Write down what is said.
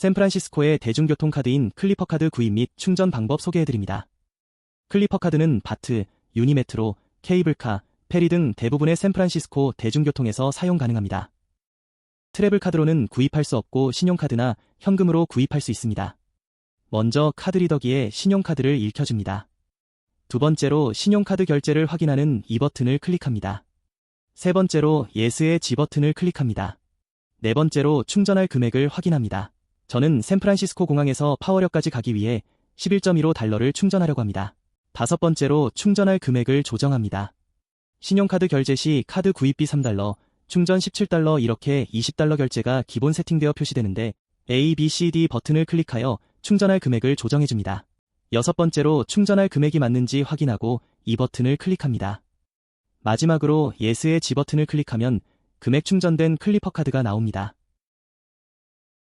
샌프란시스코의 대중교통 카드인 클리퍼 카드 구입 및 충전 방법 소개해드립니다. 클리퍼 카드는 바트, 유니메트로, 케이블카, 페리 등 대부분의 샌프란시스코 대중교통에서 사용 가능합니다. 트래블 카드로는 구입할 수 없고 신용카드나 현금으로 구입할 수 있습니다. 먼저 카드 리더기에 신용카드를 읽혀줍니다. 두 번째로 신용카드 결제를 확인하는 이 버튼을 클릭합니다. 세 번째로 예스의 G 버튼을 클릭합니다. 네 번째로 충전할 금액을 확인합니다. 저는 샌프란시스코 공항에서 파워력까지 가기 위해 11.15 달러를 충전하려고 합니다. 다섯 번째로 충전할 금액을 조정합니다. 신용카드 결제 시 카드 구입비 3달러, 충전 17달러 이렇게 20달러 결제가 기본 세팅되어 표시되는데 A, B, C, D 버튼을 클릭하여 충전할 금액을 조정해줍니다. 여섯 번째로 충전할 금액이 맞는지 확인하고 이 버튼을 클릭합니다. 마지막으로 예스의 G 버튼을 클릭하면 금액 충전된 클리퍼 카드가 나옵니다.